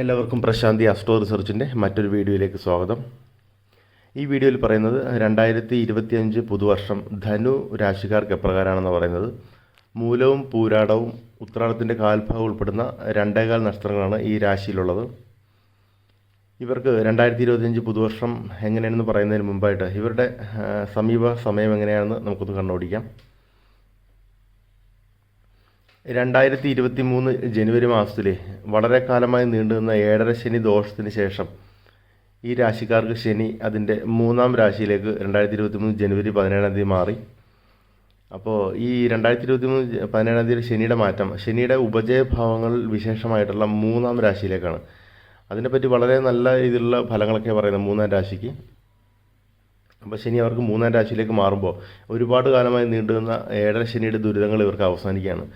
എല്ലാവർക്കും പ്രശാന്തി അസ്ട്രോ റിസർച്ചിന്റെ മറ്റൊരു വീഡിയോയിലേക്ക് സ്വാഗതം. ഈ വീഡിയോയിൽ പറയുന്നത് രണ്ടായിരത്തി ഇരുപത്തിയഞ്ച് പുതുവർഷം ധനു രാശിക്കാർക്ക് എപ്രകാരമാണെന്ന് പറയുന്നത്. മൂലവും പൂരാടവും ഉത്രാടത്തിന്റെ കാൽഭാഗം ഉൾപ്പെടുന്ന രണ്ടേകാൽ നക്ഷത്രങ്ങളാണ് ഈ രാശിയിലുള്ളത്. ഇവർക്ക് രണ്ടായിരത്തി ഇരുപത്തിയഞ്ച് പുതുവർഷം എങ്ങനെയാണെന്ന് പറയുന്നതിന് മുമ്പായിട്ട് ഇവരുടെ സമീപ സമയം എങ്ങനെയാണെന്ന് നമുക്കൊന്ന് കണ്ണോടിക്കാം രണ്ടായിരത്തി ഇരുപത്തി മൂന്ന് ജനുവരി മാസത്തിലെ വളരെ കാലമായി നീണ്ടുനിന്ന ഏഴര ശനി ദോഷത്തിന് ശേഷം ഈ രാശിക്കാർക്ക് ശനി അതിന്റെ മൂന്നാം രാശിയിലേക്ക് രണ്ടായിരത്തി ഇരുപത്തി മൂന്ന് ജനുവരി പതിനേഴാം തീയതി മാറി. അപ്പോൾ ഈ രണ്ടായിരത്തി ഇരുപത്തി മൂന്ന് പതിനേഴാം തീയതി ശനിയുടെ മാറ്റം ശനിയുടെ ഉപജയഭാവങ്ങൾ വിശേഷമായിട്ടുള്ള മൂന്നാം രാശിയിലേക്കാണ്. അതിനെപ്പറ്റി വളരെ നല്ല രീതിയിലുള്ള ഫലങ്ങളൊക്കെ പറയുന്നത് മൂന്നാം രാശിക്ക്. അപ്പോൾ ശനി അവർക്ക് മൂന്നാം രാശിയിലേക്ക് മാറുമ്പോൾ ഒരുപാട് കാലമായി നീണ്ടുനിന്ന ഏഴര ശനിയുടെ ദുരിതങ്ങൾ ഇവർക്ക് അവസാനിക്കുകയാണ്.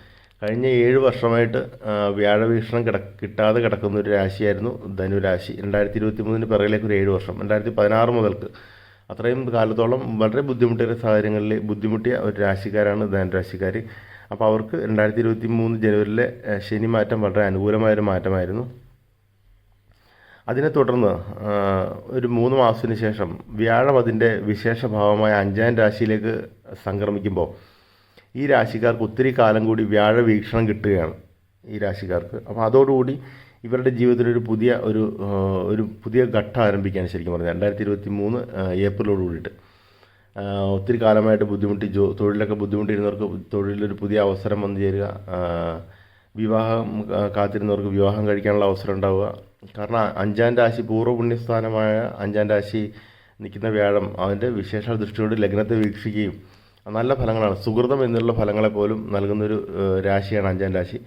കഴിഞ്ഞ ഏഴ് വർഷമായിട്ട് വ്യാഴവീക്ഷണം കിട കിട്ടാതെ കിടക്കുന്ന ഒരു രാശിയായിരുന്നു ധനുരാശി. രണ്ടായിരത്തി ഇരുപത്തി മൂന്നിന് പിറകിലേക്ക് ഒരു ഏഴ് വർഷം. രണ്ടായിരത്തി പതിനാറ് മുതൽക്ക് അത്രയും കാലത്തോളം വളരെ ബുദ്ധിമുട്ടിയ സാഹചര്യങ്ങളിൽ ബുദ്ധിമുട്ടിയ ഒരു രാശിക്കാരാണ് ധനുരാശിക്കാർ അപ്പോൾ അവർക്ക് രണ്ടായിരത്തി ഇരുപത്തി മൂന്ന് ജനുവരിയിലെ ശനി മാറ്റം വളരെ അനുകൂലമായൊരു മാറ്റമായിരുന്നു. അതിനെ തുടർന്ന് ഒരു മൂന്ന് മാസത്തിന് ശേഷം വ്യാഴം അതിന്റെ വിശേഷഭാവമായ അഞ്ചാം രാശിയിലേക്ക് സംക്രമിക്കുമ്പോൾ ഈ രാശിക്കാർക്ക് ഒത്തിരി കാലം കൂടി വ്യാഴ വീക്ഷണം കിട്ടുകയാണ് ഈ രാശിക്കാർക്ക്. അപ്പോൾ അതോടുകൂടി ഇവരുടെ ജീവിതത്തിൽ ഒരു പുതിയ ഒരു ഒരു പുതിയ ഘട്ടം ആരംഭിക്കാൻ ശരിക്കും പറഞ്ഞാൽ രണ്ടായിരത്തി ഇരുപത്തി മൂന്ന് ഏപ്രിലോട് കൂടിയിട്ട്. ഒത്തിരി കാലമായിട്ട് ബുദ്ധിമുട്ടി ജോ തൊഴിലൊക്കെ ബുദ്ധിമുട്ടിയിരുന്നവർക്ക് തൊഴിലൊരു പുതിയ അവസരം വന്നു ചേരുക. വിവാഹം കാത്തിരുന്നവർക്ക് വിവാഹം കഴിക്കാനുള്ള അവസരം ഉണ്ടാവുക. കാരണം അഞ്ചാം രാശി പൂർവപുണ്യസ്ഥാനമായ അഞ്ചാം രാശി നിൽക്കുന്ന വ്യാഴം അതിന്റെ വിശേഷ ദൃഷ്ടിയോട് ലഗ്നത്തെ വീക്ഷിക്കുകയും നല്ല ഫലങ്ങളാണ്. സുഹൃതം എന്നുള്ള ഫലങ്ങളെ പോലും നൽകുന്നൊരു രാശിയാണ് അഞ്ചാം രാശി.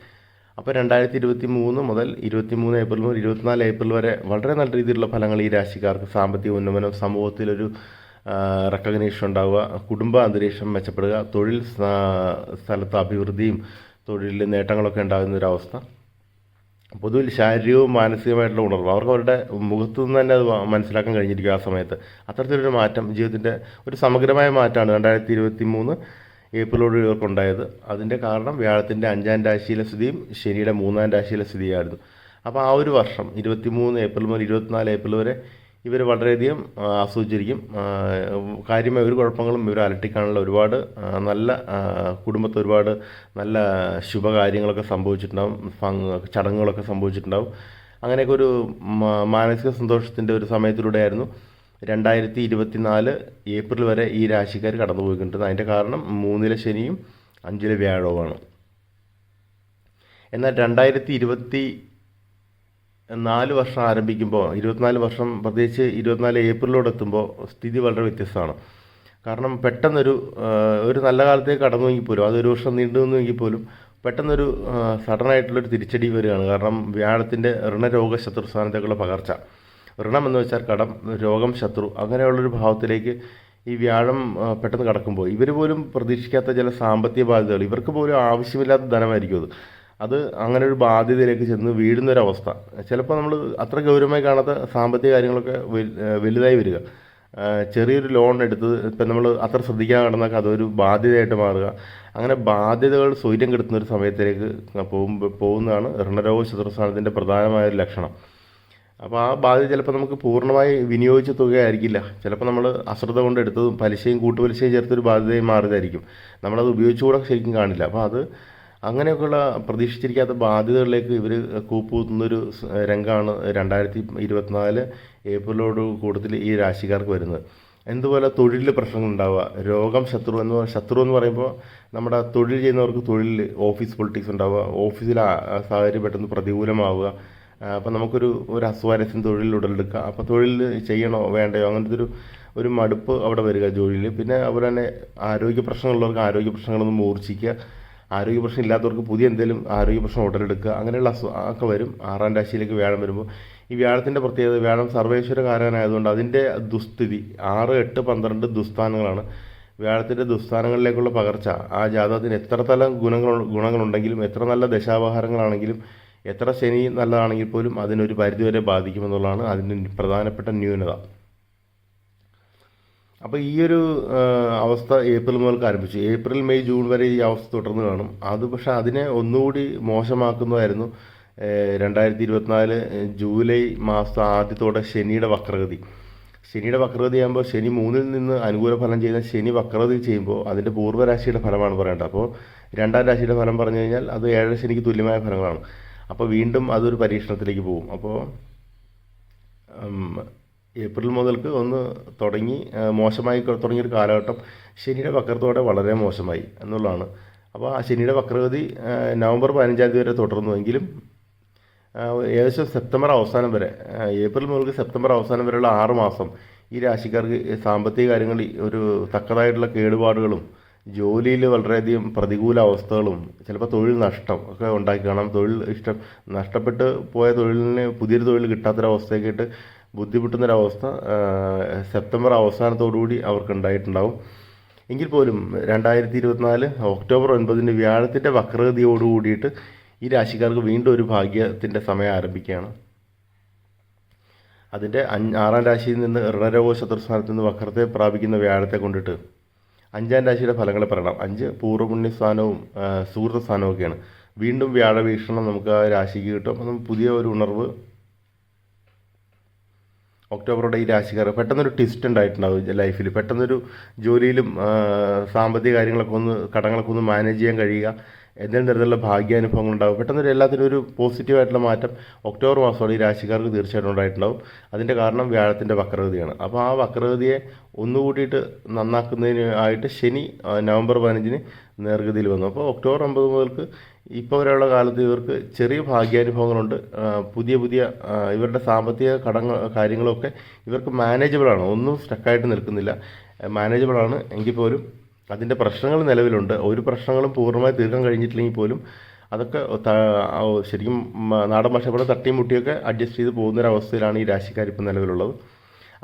അപ്പോൾ രണ്ടായിരത്തി ഇരുപത്തി മൂന്ന് മുതൽ ഇരുപത്തി മൂന്ന് ഏപ്രിൽ മുതൽ ഇരുപത്തിനാല് ഏപ്രിൽ വരെ വളരെ നല്ല രീതിയിലുള്ള ഫലങ്ങൾ ഈ രാശിക്കാർക്ക് സാമ്പത്തിക ഉന്നമനം സമൂഹത്തിലൊരു റെക്കഗ്നേഷൻ ഉണ്ടാവുക കുടുംബ അന്തരീക്ഷം മെച്ചപ്പെടുക തൊഴിൽ സ്ഥാ- സ്ഥലത്ത് അഭിവൃദ്ധിയും തൊഴിലിൽ നേട്ടങ്ങളൊക്കെ ഉണ്ടാകുന്ന ഒരു അവസ്ഥ. പൊതുവിൽ ശാരീരികവും മാനസികമായിട്ടുള്ള ഉണർവ്. അവർക്ക് അവരുടെ മുഖത്തു നിന്ന് തന്നെ അത് മനസ്സിലാക്കാൻ കഴിഞ്ഞിരിക്കും ആ സമയത്ത്. അത്തരത്തിലൊരു മാറ്റം ജീവിതത്തിന്റെ ഒരു സമഗ്രമായ മാറ്റമാണ് രണ്ടായിരത്തി ഇരുപത്തി മൂന്ന് ഏപ്രിലോട് ഇവർക്കുണ്ടായത്. അതിന്റെ കാരണം വ്യാഴത്തിന്റെ അഞ്ചാം രാശിയിലെ സ്ഥിതിയും ശനിയുടെ മൂന്നാം രാശിയിലെ സ്ഥിതിയായിരുന്നു. അപ്പോൾ ആ ഒരു വർഷം ഇരുപത്തി മൂന്ന് ഏപ്രിൽ മുതൽ ഇരുപത്തിനാല് ഏപ്രിൽ വരെ ഇവർ വളരെയധികം ആസ്വദിച്ചിരിക്കും. കാര്യമായ ഒരു കുഴപ്പങ്ങളും ഇവർ അലട്ടിക്കാനുള്ള ഒരുപാട് നല്ല കുടുംബത്തെ ഒരുപാട് നല്ല ശുഭകാര്യങ്ങളൊക്കെ സംഭവിച്ചിട്ടുണ്ടാവും. ഫങ്- ചടങ്ങുകളൊക്കെ സംഭവിച്ചിട്ടുണ്ടാവും. അങ്ങനെയൊക്കെ ഒരു മാനസിക സന്തോഷത്തിന്റെ ഒരു സമയത്തിലൂടെയായിരുന്നു. രണ്ടായിരത്തി ഇരുപത്തി നാല് ഏപ്രിൽ വരെ ഈ രാശിക്കാർ കടന്നു പോയിക്കൊണ്ടിരുന്നത് അതിന്റെ കാരണം മൂന്നിലെ ശനിയും അഞ്ചിലെ വ്യാഴവുമാണ്. എന്നാൽ രണ്ടായിരത്തി ഇരുപത്തി നാല് വർഷം ആരംഭിക്കുമ്പോൾ ഇരുപത്തിനാല് വർഷം പ്രത്യേകിച്ച് ഇരുപത്തിനാല് ഏപ്രിലോട് എത്തുമ്പോൾ സ്ഥിതി വളരെ വ്യത്യസ്തമാണ്. കാരണം പെട്ടെന്നൊരു ഒരു നല്ല കാലത്തേക്ക് കടന്നുവെങ്കിൽ പോലും അതൊരു വർഷം നീണ്ടു വന്നുവെങ്കിൽ പോലും പെട്ടെന്നൊരു സഡനായിട്ടുള്ളൊരു തിരിച്ചടി വരികയാണ്. കാരണം വ്യാഴത്തിന്റെ ഋണരോഗ ശത്രു സ്ഥാനത്തേക്കുള്ള പകർച്ച. ഋണം എന്ന് വെച്ചാൽ കടം രോഗം ശത്രു അങ്ങനെയുള്ളൊരു ഭാവത്തിലേക്ക് ഈ വ്യാഴം പെട്ടെന്ന് കടക്കുമ്പോൾ ഇവർ പോലും പ്രതീക്ഷിക്കാത്ത ചില സാമ്പത്തിക ബാധ്യതകൾ. ഇവർക്ക് പോലും ആവശ്യമില്ലാത്ത ധനമായിരിക്കും അത്. അത് അങ്ങനെ ഒരു ബാധ്യതയിലേക്ക് ചെന്ന് വീഴുന്ന ഒരു അവസ്ഥ ചിലപ്പോൾ നമ്മൾ അത്ര ഗൗരവമായി കാണാത്ത സാമ്പത്തിക കാര്യങ്ങളൊക്കെ വലുതായി വരിക. ചെറിയൊരു ലോൺ എടുത്ത് ഇപ്പം നമ്മൾ അത്ര ശ്രദ്ധിക്കാൻ കിടന്നൊക്കെ അതൊരു ബാധ്യതയായിട്ട് മാറുക. അങ്ങനെ ബാധ്യതകൾ സ്വൈര്യം കെടുത്തുന്ന ഒരു സമയത്തിലേക്ക് പോകുമ്പോൾ പോകുന്നതാണ് ഋണരോഗ ശത്രുസ്ഥാനത്തിന്റെ പ്രധാനമായ ഒരു ലക്ഷണം. അപ്പോൾ ആ ബാധ്യത ചിലപ്പോൾ നമുക്ക് പൂർണമായി വിനിയോഗിച്ച തുകയായിരിക്കില്ല. ചിലപ്പോൾ നമ്മൾ അശ്രദ്ധ കൊണ്ട് എടുത്തതും പലിശയും കൂട്ടുപലിശയും ചേർത്തൊരു ബാധ്യതയും മാറിയതായിരിക്കും. നമ്മളത് ഉപയോഗിച്ചുകൂടെ ശരിക്കും കാണില്ല. അപ്പോൾ അത് അങ്ങനെയൊക്കെയുള്ള പ്രതീക്ഷിച്ചിരിക്കാത്ത ബാധ്യതകളിലേക്ക് ഇവർ കൂപ്പുകുത്തുന്നൊരു രംഗമാണ് രണ്ടായിരത്തി ഇരുപത്തിനാല് ഏപ്രിലോട് കൂടുതൽ ഈ രാശിക്കാർക്ക് വരുന്നത്. എന്തുപോലെ തൊഴിലിൽ പ്രശ്നങ്ങൾ ഉണ്ടാവുക രോഗം ശത്രു എന്ന് ശത്രു എന്ന് പറയുമ്പോൾ നമ്മുടെ തൊഴിൽ ചെയ്യുന്നവർക്ക് തൊഴിൽ ഓഫീസ് പൊളിറ്റിക്സ് ഉണ്ടാവുക ആ സാഹചര്യം പെട്ടെന്ന് പ്രതികൂലമാവുക അപ്പം നമുക്കൊരു ഒരു അസ്വാരസ്യം തൊഴിലിൽ ഉടലെടുക്കുക. അപ്പോൾ തൊഴിൽ ചെയ്യണോ വേണ്ടയോ അങ്ങനത്തെ ഒരു ഒരു മടുപ്പ് അവിടെ വരിക ജോലിയിൽ പിന്നെ അതുപോലെ തന്നെ ആരോഗ്യ പ്രശ്നങ്ങളുള്ളവർക്ക് ആരോഗ്യ പ്രശ്നങ്ങളൊന്നും മൂർച്ഛിക്കുക. ആരോഗ്യ പ്രശ്നം ഇല്ലാത്തവർക്ക് പുതിയ എന്തെങ്കിലും ആരോഗ്യ പ്രശ്നം ഉടലെടുക്കുക അങ്ങനെയുള്ള ഒക്കെ വരും. ആറാം രാശിയിലേക്ക് വ്യാഴം വരുമ്പോൾ. ഈ വ്യാഴത്തിന്റെ പ്രത്യേകത വ്യാഴം സർവേശ്വരകാരനായതുകൊണ്ട് അതിന്റെ ദുസ്ഥിതി ആറ് എട്ട് പന്ത്രണ്ട് ദുസ്ഥാനങ്ങളാണ്. വ്യാഴത്തിന്റെ ദുസ്ഥാനങ്ങളിലേക്കുള്ള പകർച്ച ആ ജാതകത്തിന് എത്ര തല ഗുണങ്ങൾ ഗുണങ്ങളുണ്ടെങ്കിലും എത്ര നല്ല ദശാവഹാരങ്ങളാണെങ്കിലും എത്ര ശനി നല്ലതാണെങ്കിൽ പോലും അതിനൊരു പരിധിവരെ ബാധിക്കുമെന്നുള്ളതാണ് അതിന്റെ പ്രധാനപ്പെട്ട ന്യൂനത. അപ്പോൾ ഈ ഒരു അവസ്ഥ ഏപ്രിൽ മുതൽക്ക് ആരംഭിച്ചു. ഏപ്രിൽ മെയ് ജൂൺ വരെ ഈ അവസ്ഥ തുടർന്ന് കാണും. അത് പക്ഷേ അതിനെ ഒന്നുകൂടി മോശമാക്കുന്നതായിരുന്നു രണ്ടായിരത്തി ഇരുപത്തിനാല് ജൂലൈ മാസം ആദ്യത്തോടെ ശനിയുടെ വക്രഗതി. ശനിയുടെ വക്രഗതി ആകുമ്പോൾ ശനി മൂന്നിൽ നിന്ന് അനുകൂല ഫലം ചെയ്യുന്ന ശനി വക്രഗതി ചെയ്യുമ്പോൾ അതിന്റെ പൂർവരാശിയുടെ ഫലമാണ് പറയേണ്ടത്. അപ്പോൾ രണ്ടാം രാശിയുടെ ഫലം പറഞ്ഞു കഴിഞ്ഞാൽ അത് ഏഴര ശനിക്ക് തുല്യമായ ഫലങ്ങളാണ്. അപ്പോൾ വീണ്ടും അതൊരു പരീക്ഷണത്തിലേക്ക് പോകും. അപ്പോൾ ഏപ്രിൽ മുതൽക്ക് ഒന്ന് തുടങ്ങി മോശമായി തുടങ്ങിയൊരു കാലഘട്ടം ശനിയുടെ വക്രത്തോടെ വളരെ മോശമായി എന്നുള്ളതാണ്. അപ്പോൾ ആ ശനിയുടെ വക്രഗതി നവംബർ പതിനഞ്ചാം തീയതി വരെ തുടർന്നുവെങ്കിലും ഏകദേശം സെപ്റ്റംബർ അവസാനം വരെ ഏപ്രിൽ മുതൽ സെപ്റ്റംബർ അവസാനം വരെയുള്ള ആറ് മാസം ഈ രാശിക്കാർക്ക് സാമ്പത്തിക കാര്യങ്ങളിൽ ഒരു തക്കതായിട്ടുള്ള കേടുപാടുകളും ജോലിയിൽ വളരെയധികം പ്രതികൂല അവസ്ഥകളും ചിലപ്പോൾ തൊഴിൽ നഷ്ടം ഒക്കെ ഉണ്ടാക്കി കാണാം. തൊഴിൽ ഇഷ്ടം നഷ്ടപ്പെട്ട് പോയ തൊഴിലിന് പുതിയൊരു തൊഴിൽ കിട്ടാത്തൊരവസ്ഥയൊക്കെ ആയിട്ട് ബുദ്ധിമുട്ടുന്നൊരവസ്ഥ സെപ്റ്റംബർ അവസാനത്തോടുകൂടി അവർക്കുണ്ടായിട്ടുണ്ടാവും. എങ്കിൽ പോലും രണ്ടായിരത്തി ഇരുപത്തിനാല് ഒക്ടോബർ ഒൻപതിന് വ്യാഴത്തിന്റെ വക്രഗതിയോട് കൂടിയിട്ട് ഈ രാശിക്കാർക്ക് വീണ്ടും ഒരു ഭാഗ്യത്തിന്റെ സമയം ആരംഭിക്കുകയാണ്. അതിന്റെ അഞ്ച് ആറാം രാശിയിൽ നിന്ന് ഋണരോഗ ശത്രുസ്ഥാനത്ത് നിന്ന് വക്രത്തെ പ്രാപിക്കുന്ന വ്യാഴത്തെ കൊണ്ടിട്ട് അഞ്ചാം രാശിയുടെ ഫലങ്ങളെ പറയണം. അഞ്ച് പൂർവപുണ്യസ്ഥാനവും സുഹൃത്ത സ്ഥാനവും ഒക്കെയാണ്. വീണ്ടും വ്യാഴവീക്ഷണം നമുക്ക് ആ രാശിക്ക് കിട്ടും. അപ്പം പുതിയ ഒരു ഉണർവ് ഒക്ടോബറോടെ ഈ രാശിക്കാർ പെട്ടെന്നൊരു ട്വിസ്റ്റ് ഉണ്ടായിട്ടുണ്ടാവും ലൈഫിൽ പെട്ടെന്നൊരു ജോലിയിലും സാമ്പത്തിക കാര്യങ്ങളൊക്കെ ഒന്ന് കടങ്ങളൊക്കെ ഒന്ന് മാനേജ് ചെയ്യാൻ കഴിയുക. എന്തെങ്കിലും തരത്തിലുള്ള ഭാഗ്യാനുഭവങ്ങൾ ഉണ്ടാവും പെട്ടെന്നൊരു എല്ലാത്തിനും ഒരു പോസിറ്റീവായിട്ടുള്ള മാറ്റം ഒക്ടോബർ മാസത്തോടെ ഈ രാശിക്കാർക്ക് തീർച്ചയായിട്ടും ഉണ്ടായിട്ടുണ്ടാവും. അതിന്റെ കാരണം വ്യാഴത്തിന്റെ വക്രഗതിയാണ്. അപ്പോൾ ആ വക്രഗതിയെ ഒന്നുകൂടിയിട്ട് നന്നാക്കുന്നതിനായിട്ട് ശനി നവംബർ പതിനഞ്ചിന് നേർഗതിയിൽ വന്നു. അപ്പോൾ ഒക്ടോബർ ഒമ്പത് മുതൽക്ക് ഇപ്പോൾ വരെയുള്ള കാലത്ത് ഇവർക്ക് ചെറിയ ഭാഗ്യാനുഭവങ്ങളുണ്ട്. പുതിയ പുതിയ ഇവരുടെ സാമ്പത്തിക കടങ്ങൾ കാര്യങ്ങളൊക്കെ ഇവർക്ക് മാനേജബിളാണ് ഒന്നും സ്റ്റക്കായിട്ട് നിൽക്കുന്നില്ല. മാനേജബിളാണ് എങ്കിൽ പോലും അതിന്റെ പ്രശ്നങ്ങൾ നിലവിലുണ്ട്. ഒരു പ്രശ്നങ്ങളും പൂർണമായി തീർക്കാൻ കഴിഞ്ഞിട്ടില്ലെങ്കിൽ പോലും അതൊക്കെ ശരിക്കും നാടൻ ഭാഷ പോലെ തട്ടിയും മുട്ടിയൊക്കെ അഡ്ജസ്റ്റ് ചെയ്ത് പോകുന്നൊരവസ്ഥയിലാണ് ഈ രാശിക്കാർ നിലവിലുള്ളത്.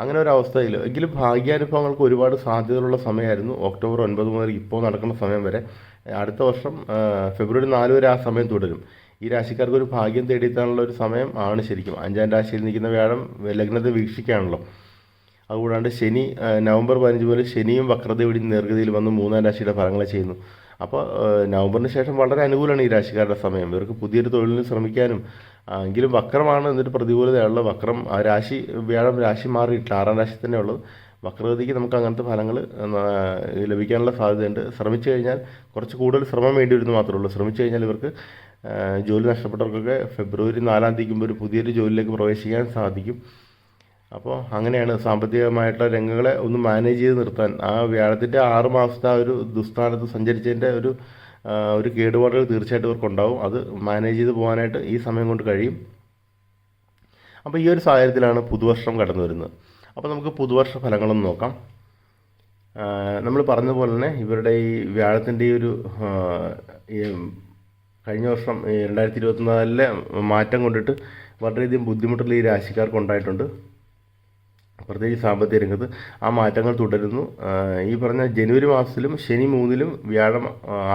അങ്ങനെ ഒരു അവസ്ഥയിൽ എങ്കിലും ഭാഗ്യാനുഭവങ്ങൾക്ക് ഒരുപാട് സാധ്യതകളുള്ള സമയമായിരുന്നു. ഒക്ടോബർ ഒൻപത് മുതൽ ഇപ്പോൾ നടക്കുന്ന സമയം വരെ. അടുത്ത വർഷം ഫെബ്രുവരി നാല് വരെ ആ സമയം തുടരും. ഈ രാശിക്കാർക്ക് ഒരു ഭാഗ്യം തേടിയെത്താനുള്ള ഒരു സമയം ആണ് ശരിക്കും. അഞ്ചാം രാശിയിൽ നിൽക്കുന്ന വ്യാഴം ലഗ്നത്തെ വീക്ഷിക്കുകയാണല്ലോ അതുകൂടാണ്ട് ശനി നവംബർ പതിനഞ്ച് മുതൽ ശനിയും വക്രതയോടെ നേർഗതിയിൽ വന്ന് മൂന്നാം രാശിയുടെ ഫലങ്ങളെ ചെയ്യുന്നു. അപ്പോൾ നവംബറിന് ശേഷം വളരെ അനുകൂലമാണ് ഈ രാശിക്കാരുടെ സമയം. ഇവർക്ക് പുതിയൊരു തൊഴിലിന് ശ്രമിക്കാനും എങ്കിലും വക്രമാണ് എന്നിട്ട് പ്രതികൂലതയുള്ള വക്രം. ആ രാശി വ്യാഴം രാശി മാറിയിട്ടില്ല ആറാം രാശി തന്നെ ഉള്ളത് വക്രഗതിക്ക് നമുക്ക് അങ്ങനത്തെ ഫലങ്ങൾ ലഭിക്കാനുള്ള സാധ്യതയുണ്ട്. ശ്രമിച്ചു കഴിഞ്ഞാൽ കുറച്ച് കൂടുതൽ ശ്രമം വേണ്ടി വരുന്നു മാത്രമേ ഉള്ളൂ. ശ്രമിച്ചു കഴിഞ്ഞാൽ ഇവർക്ക് ജോലി നഷ്ടപ്പെട്ടവർക്കൊക്കെ ഫെബ്രുവരി നാലാം തീയതിക്കുമ്പോൾ ഒരു പുതിയൊരു ജോലിയിലേക്ക് പ്രവേശിക്കാൻ സാധിക്കും. അപ്പോൾ അങ്ങനെയാണ് സാമ്പത്തികമായിട്ടുള്ള രംഗങ്ങളെ ഒന്ന് മാനേജ് ചെയ്ത് നിർത്താൻ. ആ വ്യാഴത്തിന്റെ ആറ് മാസത്തെ ആ ഒരു ദുസ്ഥാനത്ത് സഞ്ചരിച്ചതിന്റെ ഒരു ഒരു കേടുപാടുകൾ തീർച്ചയായിട്ടും ഇവർക്കുണ്ടാവും. അത് മാനേജ് ചെയ്ത് പോകാനായിട്ട് ഈ സമയം കൊണ്ട് കഴിയും. അപ്പോൾ ഈ ഒരു സാഹചര്യത്തിലാണ് പുതുവർഷം കടന്നു വരുന്നത് അപ്പോൾ നമുക്ക് പുതുവർഷ ഫലങ്ങളൊന്ന് നോക്കാം. നമ്മൾ പറഞ്ഞതുപോലെ തന്നെ ഇവരുടെ ഈ വ്യാഴത്തിന്റെ ഈ ഒരു കഴിഞ്ഞ വർഷം രണ്ടായിരത്തി ഇരുപത്തിനാലിലെ മാറ്റം കൊണ്ടിട്ട് വളരെയധികം ബുദ്ധിമുട്ടുള്ള ഈ രാശിക്കാർക്ക് ഉണ്ടായിട്ടുണ്ട്. പ്രത്യേകിച്ച് സാമ്പത്തിക രംഗത്ത് ആ മാറ്റങ്ങൾ തുടരുന്നു. ഈ പറഞ്ഞ ജനുവരി മാസത്തിലും ശനി മൂന്നിലും വ്യാഴം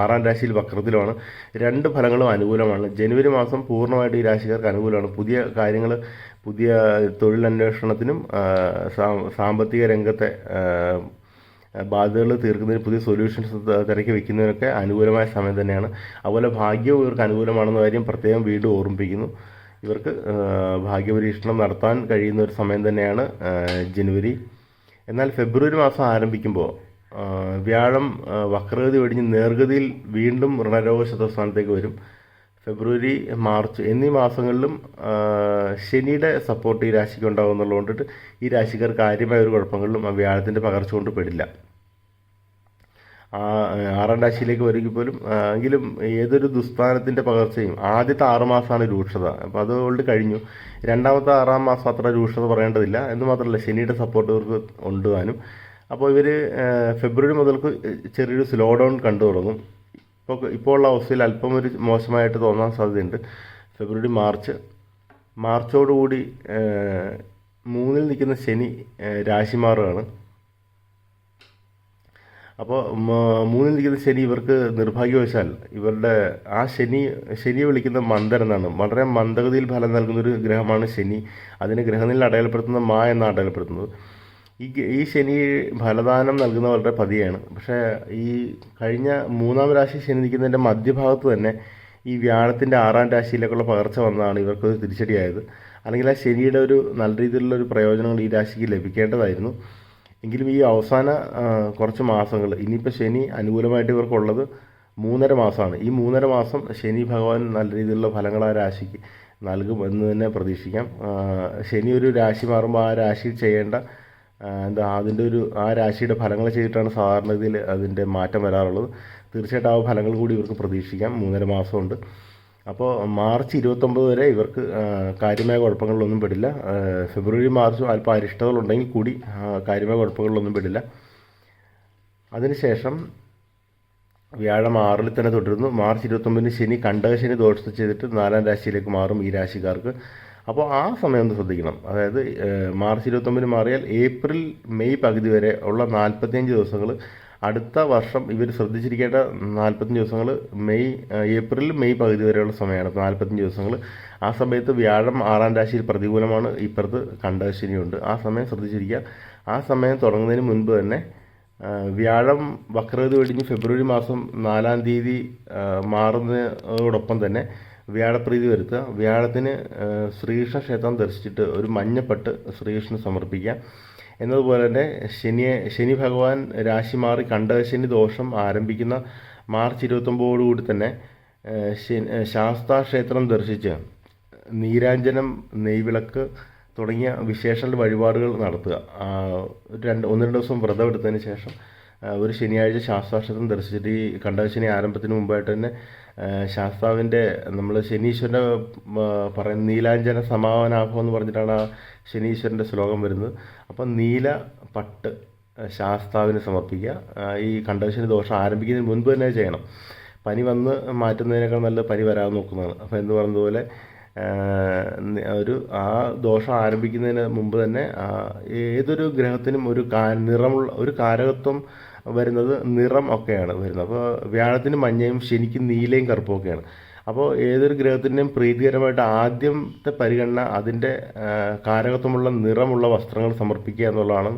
ആറാം രാശിയിൽ വക്രത്തിലുമാണ്. രണ്ട് ഫലങ്ങളും അനുകൂലമാണ്. ജനുവരി മാസം പൂർണമായിട്ട് ഈ രാശിക്കാർക്ക് അനുകൂലമാണ്. പുതിയ കാര്യങ്ങൾ പുതിയ തൊഴിലന്വേഷണത്തിനും സാമ്പത്തിക രംഗത്തെ ബാധ്യതകൾ തീർക്കുന്നതിന് പുതിയ സൊല്യൂഷൻസ് തിരക്കി വെക്കുന്നതിനൊക്കെ അനുകൂലമായ സമയം തന്നെയാണ്. അതുപോലെ ഭാഗ്യവും ഇവർക്ക് അനുകൂലമാണെന്ന കാര്യം പ്രത്യേകം വീണ്ടും ഓർമ്മിപ്പിക്കുന്നു. ഇവർക്ക് ഭാഗ്യപരീക്ഷണം നടത്താൻ കഴിയുന്ന ഒരു സമയം തന്നെയാണ് ജനുവരി. എന്നാൽ ഫെബ്രുവരി മാസം ആരംഭിക്കുമ്പോൾ വ്യാഴം വക്രഗതി വെടിഞ്ഞ് നേർഗതിയിൽ വീണ്ടും ഋണരോഗ ശതസ്ഥാനത്തേക്ക് വരും. ഫെബ്രുവരി മാർച്ച് എന്നീ മാസങ്ങളിലും ശനിയുടെ സപ്പോർട്ട് ഈ രാശിക്ക് ഉണ്ടാകും എന്നുള്ളതുകൊണ്ടിട്ട് ഈ രാശിക്കാർ കാര്യമായ ഒരു കുഴപ്പങ്ങളിലും ആ വ്യാഴത്തിന്റെ പകർച്ച കൊണ്ട് പെടില്ല. ആറാം രാശിയിലേക്ക് വരികയും പോലും എങ്കിലും ഏതൊരു ദുസ്ഥാനത്തിന്റെ പകർച്ചയും ആദ്യത്തെ ആറ് മാസമാണ് രൂക്ഷത. അപ്പോൾ അതുകൊണ്ട് കഴിഞ്ഞു. രണ്ടാമത്തെ ആറാം മാസം അത്ര രൂക്ഷത പറയേണ്ടതില്ല. എന്ന് മാത്രമല്ല ശനിയുടെ സപ്പോർട്ട് ഇവർക്ക് ഉണ്ട് താനും. അപ്പോൾ ഇവർ ഫെബ്രുവരി മുതൽക്ക് ചെറിയൊരു സ്ലോ ഡൗൺ കണ്ടു തുടങ്ങും. ഇപ്പോൾ ഇപ്പോൾ ഉള്ള അവസ്ഥയിൽ അല്പം ഒരു മോശമായിട്ട് തോന്നാൻ സാധ്യതയുണ്ട്. ഫെബ്രുവരി മാർച്ച്. മാർച്ചോടുകൂടി മൂന്നിൽ നിൽക്കുന്ന ശനി രാശി മാറുകയാണ് അപ്പോൾ മൂന്നിൽ നിൽക്കുന്ന ശനി ഇവർക്ക് നിർഭാഗ്യവശാൽ ഇവരുടെ ആ ശനി ശനിയെ വിളിക്കുന്ന മന്ദരം എന്നാണ്. വളരെ മന്ദഗതിയിൽ ഫലം നൽകുന്ന ഒരു ഗ്രഹമാണ് ശനി. അതിനെ ഗ്രഹനില അടയാളപ്പെടുത്തുന്ന മാ എന്നാണ് അടയാളപ്പെടുത്തുന്നത്. ഈ ഈ ശനി ഫലദാനം നൽകുന്ന വളരെ പതിയാണ്. പക്ഷേ ഈ കഴിഞ്ഞ മൂന്നാം രാശി ശനി നിൽക്കുന്നതിന്റെ മധ്യഭാഗത്ത് തന്നെ ഈ വ്യാഴത്തിന്റെ ആറാം രാശിയിലേക്കുള്ള പകർച്ച വന്നതാണ് ഇവർക്കൊരു തിരിച്ചടിയായത്. അല്ലെങ്കിൽ ആ ശനിയുടെ ഒരു നല്ല രീതിയിലുള്ള ഒരു പ്രയോജനങ്ങൾ ഈ രാശിക്ക് ലഭിക്കേണ്ടതായിരുന്നു. എങ്കിലും ഈ അവസാന കുറച്ച് മാസങ്ങൾ ഇനിയിപ്പോൾ ശനി അനുകൂലമായിട്ട് ഇവർക്കുള്ളത് മൂന്നര മാസമാണ്. ഈ മൂന്നര മാസം ശനി ഭഗവാൻ നല്ല രീതിയിലുള്ള ഫലങ്ങൾ ആ രാശിക്ക് നൽകും എന്ന് തന്നെ പ്രതീക്ഷിക്കാം. ശനി ഒരു രാശി മാറുമ്പോൾ ആ രാശി ചെയ്യേണ്ട എന്താ അതിന്റെ ഒരു ആ രാശിയുടെ ഫലങ്ങൾ ചെയ്തിട്ടാണ് സാധാരണഗതിയിൽ അതിന്റെ മാറ്റം വരാറുള്ളത്. തീർച്ചയായിട്ടും ആ ഫലങ്ങൾ കൂടി ഇവർക്ക് പ്രതീക്ഷിക്കാം. മൂന്നര മാസമുണ്ട്. അപ്പോൾ മാർച്ച് ഇരുപത്തൊമ്പത് വരെ ഇവർക്ക് കാര്യമായ കുഴപ്പങ്ങളിലൊന്നും പെടില്ല. ഫെബ്രുവരി മാർച്ച് അല്പം അരിഷ്ടതകളുണ്ടെങ്കിൽ കൂടി കാര്യമായ കുഴപ്പങ്ങളിലൊന്നും പെടില്ല. അതിനുശേഷം വ്യാഴം ആറിൽ തന്നെ തുടരുന്നു. മാർച്ച് ഇരുപത്തൊമ്പതിന് ശനി കണ്ടകശനി ദോഷത്തിൽ ചെയ്തിട്ട് നാലാം രാശിയിലേക്ക് മാറും ഈ രാശിക്കാർക്ക്. അപ്പോൾ ആ സമയം ഒന്ന് ശ്രദ്ധിക്കണം. അതായത് മാർച്ച് ഇരുപത്തൊമ്പതിന് മാറിയാൽ ഏപ്രിൽ മെയ് പകുതി വരെ ഉള്ള നാൽപ്പത്തിയഞ്ച് ദിവസങ്ങൾ അടുത്ത വർഷം ഇവർ ശ്രദ്ധിച്ചിരിക്കേണ്ട നാൽപ്പത്തഞ്ച് ദിവസങ്ങൾ മെയ് ഏപ്രിൽ മെയ് പകുതി വരെയുള്ള സമയമാണ്. അപ്പോൾ നാൽപ്പത്തഞ്ച് ദിവസങ്ങൾ ആ സമയത്ത് വ്യാഴം ആറാം രാശിയിൽ പ്രതികൂലമാണ്. ഇപ്പുറത്ത് കണ്ടശനിയുണ്ട്. ആ സമയം ശ്രദ്ധിച്ചിരിക്കുക. ആ സമയം തുടങ്ങുന്നതിന് മുൻപ് തന്നെ വ്യാഴം വക്രഗതി വെടിഞ്ഞ് ഫെബ്രുവരി മാസം നാലാം തീയതി മാറുന്നതോടൊപ്പം തന്നെ വ്യാഴപ്രീതി വരുത്തുക. വ്യാഴത്തിന് ശ്രീകൃഷ്ണ ക്ഷേത്രം ദർശിച്ചിട്ട് ഒരു മഞ്ഞപ്പെട്ട് ശ്രീകൃഷ്ണന് സമർപ്പിക്കുക. എന്നതുപോലെ തന്നെ ശനിയെ ശനി ഭഗവാൻ രാശി മാറി കണ്ടകശനി ദോഷം ആരംഭിക്കുന്ന മാർച്ച് ഇരുപത്തൊമ്പതോടുകൂടി തന്നെ ശാസ്താ ക്ഷേത്രം ദർശിച്ച് നീരാഞ്ജനം നെയ്വിളക്ക് തുടങ്ങിയ വിശേഷ വഴിപാടുകൾ നടത്തുക. രണ്ട് ഒന്ന് രണ്ട് ദിവസം വ്രതം എടുത്തതിന് ശേഷം ഒരു ശനിയാഴ്ച ശാസ്താക്ഷേത്രം ദർശിച്ചിട്ട് ഈ കണ്ടകശനി ആരംഭത്തിന് മുമ്പായിട്ട് തന്നെ ശാസ്താവിന്റെ നമ്മൾ ശനീശ്വരന്റെ പറയുന്ന നീലാഞ്ജന സമാപനാഭം എന്ന് പറഞ്ഞിട്ടാണ് ആ ശനീശ്വരന്റെ ശ്ലോകം വരുന്നത്. അപ്പം നീല പട്ട് ശാസ്താവിന് സമർപ്പിക്കുക. ഈ കണ്ടശന ദോഷം ആരംഭിക്കുന്നതിന് മുൻപ് തന്നെ ചെയ്യണം. പനി വന്ന് മാറ്റുന്നതിനേക്കാൾ നല്ല പനി വരാതെ നോക്കുന്നതാണ്. അപ്പോൾ എന്ന് പറഞ്ഞതുപോലെ ഒരു ആ ദോഷം ആരംഭിക്കുന്നതിന് മുമ്പ് തന്നെ ഏതൊരു ഗ്രഹത്തിനും ഒരു കാ നിറമുള്ള ഒരു കാരകത്വം വരുന്നത് നിറം ഒക്കെയാണ് വരുന്നത്. അപ്പോൾ വ്യാഴത്തിന് മഞ്ഞയും ശനിക്ക് നീലയും കറുപ്പും ഒക്കെയാണ്. അപ്പോൾ ഏതൊരു ഗ്രഹത്തിന്റെയും പ്രീതികരമായിട്ട് ആദ്യത്തെ പരിഗണന അതിന്റെ കാരകത്വമുള്ള നിറമുള്ള വസ്ത്രങ്ങൾ സമർപ്പിക്കുക എന്നുള്ളതാണ്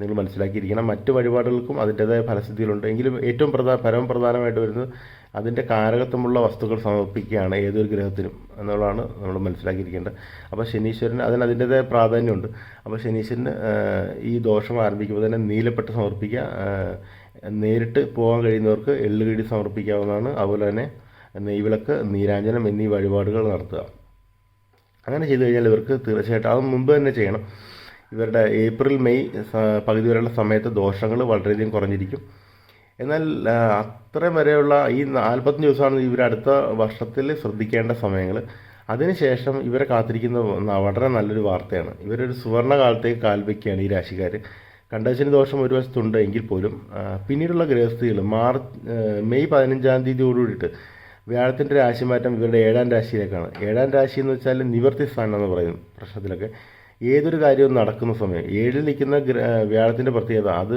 നിങ്ങൾ മനസ്സിലാക്കിയിരിക്കണം. മറ്റ് വഴിപാടുകൾക്കും അതിന്റേതായ ഫലസ്ഥിതികളുണ്ട് എങ്കിലും ഏറ്റവും പ്രധാന പരമപ്രധാനമായിട്ട് വരുന്നത് അതിന്റെ കാരകത്വമുള്ള വസ്തുക്കൾ സമർപ്പിക്കുകയാണ് ഏതൊരു ഗ്രഹത്തിനും എന്നുള്ളതാണ് നമ്മൾ മനസ്സിലാക്കിയിരിക്കേണ്ടത്. അപ്പോൾ ശനീശ്വരന് അതിന് അതിന്റേതായ പ്രാധാന്യമുണ്ട്. അപ്പോൾ ശനീശ്വരന് ഈ ദോഷം ആരംഭിക്കുമ്പോൾ തന്നെ നീലപ്പെട്ട് സമർപ്പിക്കുക നേരിട്ട് പോകാൻ കഴിയുന്നവർക്ക് എള്ളുകടി സമർപ്പിക്കാവുന്നതാണ്. അതുപോലെ തന്നെ നെയ്വിളക്ക് നീരാഞ്ജനം എന്നീ വഴിപാടുകൾ നടത്തുക. അങ്ങനെ ചെയ്തു കഴിഞ്ഞാൽ ഇവർക്ക് തീർച്ചയായിട്ടും അത് മുമ്പ് തന്നെ ചെയ്യണം. ഇവരുടെ ഏപ്രിൽ മെയ് പകുതി വരെയുള്ള സമയത്ത് ദോഷങ്ങൾ വളരെയധികം കുറഞ്ഞിരിക്കും. എന്നാൽ അത്രയും വരെയുള്ള ഈ നാൽപ്പത്തഞ്ച് ദിവസമാണ് ഇവർ അടുത്ത വർഷത്തിൽ ശ്രദ്ധിക്കേണ്ട സമയങ്ങൾ അതിനുശേഷം ഇവരെ കാത്തിരിക്കുന്ന വളരെ നല്ലൊരു വാർത്തയാണ്. ഇവരൊരു സുവർണ കാലത്തേക്ക് കാൽവയ്ക്കുകയാണ് ഈ രാശിക്കാർ കണ്ടശനി ദോഷം ഒരു വശത്തുണ്ട് എങ്കിൽ പോലും പിന്നീടുള്ള ഗൃഹസ്ഥികൾ മാർച്ച് മെയ് പതിനഞ്ചാം തീയതിയോടുകൂടിയിട്ട് വ്യാഴത്തിന്റെ രാശിമാറ്റം ഇവരുടെ ഏഴാം രാശിയിലേക്കാണ്. ഏഴാം രാശി എന്ന് വെച്ചാൽ നിവർത്തി സ്ഥാനം എന്ന് പറയും പ്രശ്നത്തിലൊക്കെ. ഏതൊരു കാര്യവും നടക്കുന്ന സമയം ഏഴിൽ നിൽക്കുന്ന വ്യാഴത്തിന്റെ പ്രത്യേകത അത്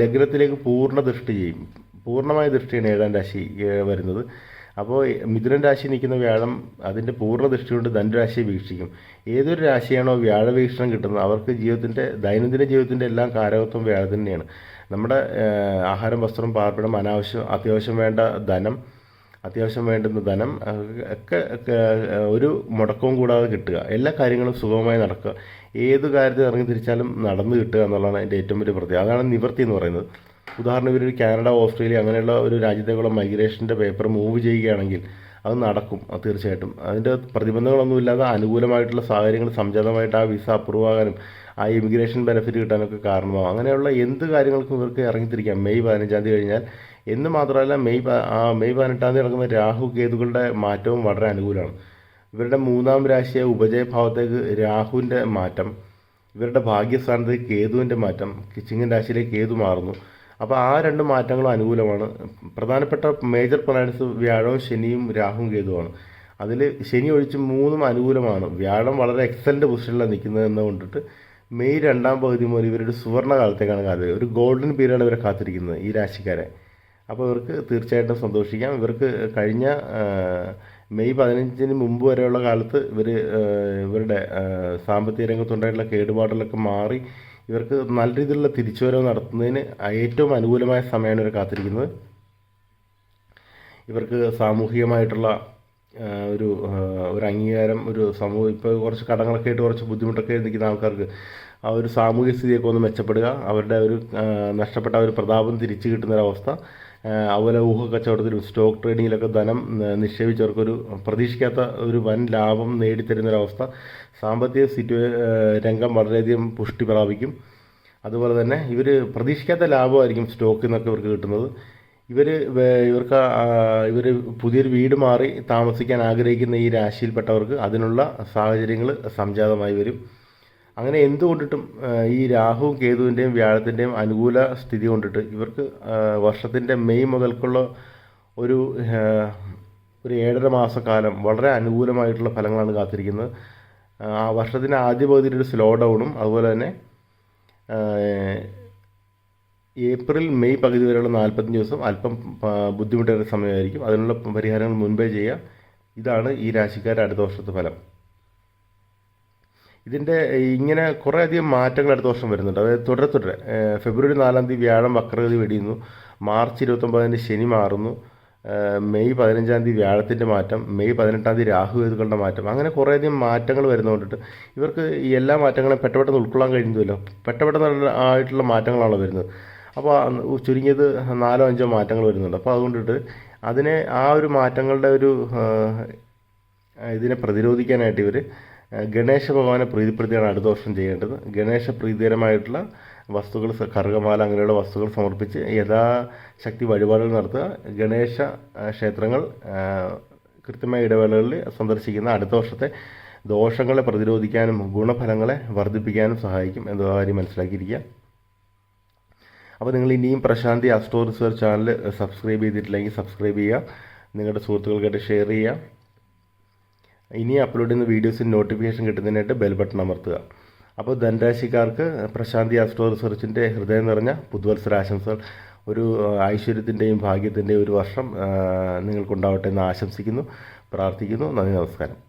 ലഗ്നത്തിലേക്ക് പൂർണ ദൃഷ്ടി ചെയ്യും. പൂർണമായ ദൃഷ്ടിയാണ് ഏഴാം രാശി വരുന്നത്. അപ്പോൾ മിഥുനൻ രാശി നിൽക്കുന്ന വ്യാഴം അതിന്റെ പൂർണ ദൃഷ്ടി കൊണ്ട് ധനുരാശിയെ വീക്ഷിക്കും. ഏതൊരു രാശിയാണോ വ്യാഴ വീക്ഷണം കിട്ടുന്നത് അവർക്ക് ജീവിതത്തിന്റെ ദൈനംദിന ജീവിതത്തിന്റെ എല്ലാം കാരകത്വം വ്യാഴം തന്നെയാണ് നമ്മുടെ ആഹാരം വസ്ത്രം പാർപ്പിടം അനാവശ്യം അത്യാവശ്യം വേണ്ട ധനം അത്യാവശ്യം വേണ്ടുന്ന ധനം ഒക്കെ ഒരു മുടക്കവും കൂടാതെ കിട്ടുക. എല്ലാ കാര്യങ്ങളും സുഗമമായി നടക്കുക. ഏത് കാര്യത്തിൽ ഇറങ്ങി തിരിച്ചാലും നടന്നു കിട്ടുക എന്നുള്ളതാണ് അതിന്റെ ഏറ്റവും വലിയ പ്രത്യേകത. അതാണ് നിവൃത്തി എന്ന് പറയുന്നത്. ഉദാഹരണം ഇവർ കാനഡ ഓസ്ട്രേലിയ അങ്ങനെയുള്ള ഒരു രാജ്യത്തേക്കുള്ള മൈഗ്രേഷന്റെ പേപ്പർ മൂവ് ചെയ്യുകയാണെങ്കിൽ അത് നടക്കും തീർച്ചയായിട്ടും. അതിന്റെ പ്രതിബന്ധങ്ങളൊന്നുമില്ലാതെ അനുകൂലമായിട്ടുള്ള സാഹചര്യങ്ങൾ സംജാതമായിട്ട് ആ വിസ അപ്രൂവ് ആകാനും ആ ഇമിഗ്രേഷൻ ബെനിഫിറ്റ് കിട്ടാനൊക്കെ കാരണമാകും അങ്ങനെയുള്ള എന്ത് കാര്യങ്ങൾക്കും ഇവർക്ക് ഇറങ്ങിത്തിരിക്കാം മെയ് പതിനഞ്ചാം തീയതി കഴിഞ്ഞാൽ എന്ന് മാത്രമല്ല മെയ് മെയ് പതിനെട്ടാം തീയതി നടക്കുന്ന രാഹു കേതുക്കളുടെ മാറ്റവും വളരെ അനുകൂലമാണ്. ഇവരുടെ മൂന്നാം രാശിയെ ഉപജയഭാവത്തേക്ക് രാഹുവിന്റെ മാറ്റം ഇവരുടെ ഭാഗ്യസ്ഥാനത്തേക്ക് കേതുവിന്റെ മാറ്റം ചിങ്ങൻ രാശിയിലേക്ക് കേതു മാറുന്നു. അപ്പോൾ ആ രണ്ട് മാറ്റങ്ങളും അനുകൂലമാണ്. പ്രധാനപ്പെട്ട മേജർ പ്ലാനറ്റ്സ് വ്യാഴവും ശനിയും രാഹുവും കേതുവാണ്. അതിൽ ശനി ഒഴിച്ച് മൂന്നും അനുകൂലമാണ്. വ്യാഴം വളരെ എക്സലന്റ് പൊസിഷനിലാണ് നിൽക്കുന്നത് എന്ന് കൊണ്ടിട്ട് മെയ് രണ്ടാം പകുതി മുതൽ ഇവരുടെ സുവർണ കാലത്തേക്കാണ് കാത്തിരിക്കുന്നത്. ഒരു ഗോൾഡൻ പീരീഡാണ് ഇവരെ കാത്തിരിക്കുന്നത് ഈ രാശിക്കാരെ. അപ്പോൾ ഇവർക്ക് തീർച്ചയായിട്ടും സന്തോഷിക്കാം. ഇവർക്ക് കഴിഞ്ഞ മെയ് പതിനഞ്ചിന് മുമ്പ് വരെയുള്ള കാലത്ത് ഇവർ ഇവരുടെ സാമ്പത്തിക രംഗത്തുണ്ടായിട്ടുള്ള കേടുപാടുകളൊക്കെ മാറി ഇവർക്ക് നല്ല രീതിയിലുള്ള തിരിച്ചുവരവ് നടത്തുന്നതിന് ഏറ്റവും അനുകൂലമായ സമയമാണ് ഇവർ കാത്തിരിക്കുന്നത്. ഇവർക്ക് സാമൂഹികമായിട്ടുള്ള ഒരു ഒരു അംഗീകാരം ഒരു സമൂഹം ഇപ്പോൾ കുറച്ച് കടങ്ങളൊക്കെ ആയിട്ട് കുറച്ച് ബുദ്ധിമുട്ടൊക്കെ നിൽക്കുന്ന ആൾക്കാർക്ക് ആ ഒരു സാമൂഹിക സ്ഥിതിയൊക്കെ ഒന്ന് മെച്ചപ്പെടുക. അവരുടെ ഒരു നഷ്ടപ്പെട്ട ഒരു പ്രതാപം തിരിച്ചു കിട്ടുന്നൊരവസ്ഥ അതുപോലെ ഊഹ കച്ചവടത്തിലും സ്റ്റോക്ക് ട്രേഡിങ്ങിലൊക്കെ ധനം നിക്ഷേപിച്ചവർക്കൊരു പ്രതീക്ഷിക്കാത്ത ഒരു വൻ ലാഭം നേടിത്തരുന്നൊരവസ്ഥ സാമ്പത്തിക സിറ്റുവേ രംഗം വളരെയധികം പുഷ്ടി പ്രാപിക്കും. അതുപോലെ തന്നെ ഇവർ പ്രതീക്ഷിക്കാത്ത ലാഭമായിരിക്കും സ്റ്റോക്കിൽ നിന്നൊക്കെ ഇവർക്ക് കിട്ടുന്നത്. ഇവർ ഇവർക്ക് ഇവർ പുതിയൊരു വീട് മാറി താമസിക്കാൻ ആഗ്രഹിക്കുന്ന ഈ രാശിയിൽപ്പെട്ടവർക്ക് അതിനുള്ള സാഹചര്യങ്ങൾ സംജാതമായി വരും. അങ്ങനെ എന്തുകൊണ്ടിട്ടും ഈ രാഹുവും കേതുവിന്റെയും വ്യാഴത്തിന്റെയും അനുകൂല സ്ഥിതി കൊണ്ടിട്ട് ഇവർക്ക് വർഷത്തിന്റെ മെയ് മുതൽക്കുള്ള ഒരു ഒരു ഏഴര മാസക്കാലം വളരെ അനുകൂലമായിട്ടുള്ള ഫലങ്ങളാണ് കാത്തിരിക്കുന്നത്. ആ വർഷത്തിന്റെ ആദ്യ പകുതിയിൽ ഒരു സ്ലോ ഡൗണും അതുപോലെ തന്നെ ഏപ്രിൽ മെയ് പകുതി വരെയുള്ള നാൽപ്പത്തഞ്ച് ദിവസം അല്പം ബുദ്ധിമുട്ടേറിയ സമയമായിരിക്കും. അതിനുള്ള പരിഹാരങ്ങൾ മുൻപേ ചെയ്യുക. ഇതാണ് ഈ രാശിക്കാരുടെ അടുത്ത വർഷത്തെ ഫലം. ഇതിന്റെ ഇങ്ങനെ കുറേ അധികം മാറ്റങ്ങൾ അടുത്ത വർഷം വരുന്നുണ്ട്. അതായത് തുടരെ തുടരെ. ഫെബ്രുവരി നാലാം തീയതി വ്യാഴം വക്രഗതി വെടിയുന്നു. മാർച്ച് ഇരുപത്തൊമ്പതിന് ശനി മാറുന്നു. മെയ് പതിനഞ്ചാം തീയതി വ്യാഴത്തിന്റെ മാറ്റം. മെയ് പതിനെട്ടാം തീയതി രാഹുവേതുക്കളുടെ മാറ്റം. അങ്ങനെ കുറേയധികം മാറ്റങ്ങൾ വരുന്നതുകൊണ്ടിട്ട് ഇവർക്ക് ഈ എല്ലാ മാറ്റങ്ങളും പെട്ടെന്ന് ഉൾക്കൊള്ളാൻ കഴിയുന്നില്ല പെട്ടെന്ന് ആയിട്ടുള്ള മാറ്റങ്ങളാണ് വരുന്നത്. അപ്പോൾ ചുരുങ്ങിയത് നാലോ അഞ്ചോ മാറ്റങ്ങൾ വരുന്നുണ്ട്. അപ്പോൾ അതുകൊണ്ടിട്ട് അതിനെ ആ ഒരു മാറ്റങ്ങളുടെ ഒരു ഇതിനെ പ്രതിരോധിക്കാനായിട്ട് ഇവർ ഗണേശ ഭഗവാനെ പ്രീതിപ്പെടുത്തിയാണ് അടുത്ത വർഷം ചെയ്യേണ്ടത്. ഗണേശ പ്രീതികരമായിട്ടുള്ള വസ്തുക്കൾ കറുകമാല അങ്ങനെയുള്ള വസ്തുക്കൾ സമർപ്പിച്ച് യഥാശക്തി വഴിപാടുകൾ നടത്തുക. ഗണേശ ക്ഷേത്രങ്ങൾ കൃത്യമായ ഇടവേളകളിൽ സന്ദർശിക്കുന്ന അടുത്ത വർഷത്തെ ദോഷങ്ങളെ പ്രതിരോധിക്കാനും ഗുണഫലങ്ങളെ വർദ്ധിപ്പിക്കാനും സഹായിക്കും എന്ന കാര്യം മനസ്സിലാക്കിയിരിക്കുക. അപ്പോൾ നിങ്ങൾ ഇനിയും Prashanti astro research channel subscribe ചെയ്തിട്ടില്ലെങ്കിൽ സബ്സ്ക്രൈബ് ചെയ്യുക. നിങ്ങളുടെ സുഹൃത്തുക്കൾക്കായിട്ട് ഷെയർ ചെയ്യുക. ഇനി അപ്ലോഡ് ചെയ്യുന്ന വീഡിയോസിന് നോട്ടിഫിക്കേഷൻ കിട്ടുന്നതിനായിട്ട് ബെൽ ബട്ടൺ അമർത്തുക. അപ്പോൾ ധനരാശിക്കാർക്ക് പ്രശാന്തി ആസ്ട്രോ റിസർച്ചിന്റെ ഹൃദയം നിറഞ്ഞ പുതുവത്സരാശംസകൾ ഒരു ഐശ്വര്യത്തിന്റെയും ഭാഗ്യത്തിന്റെയും ഒരു വർഷം നിങ്ങൾക്കുണ്ടാവട്ടെ എന്ന് ആശംസിക്കുന്നു പ്രാർത്ഥിക്കുന്നു. നന്ദി നമസ്കാരം.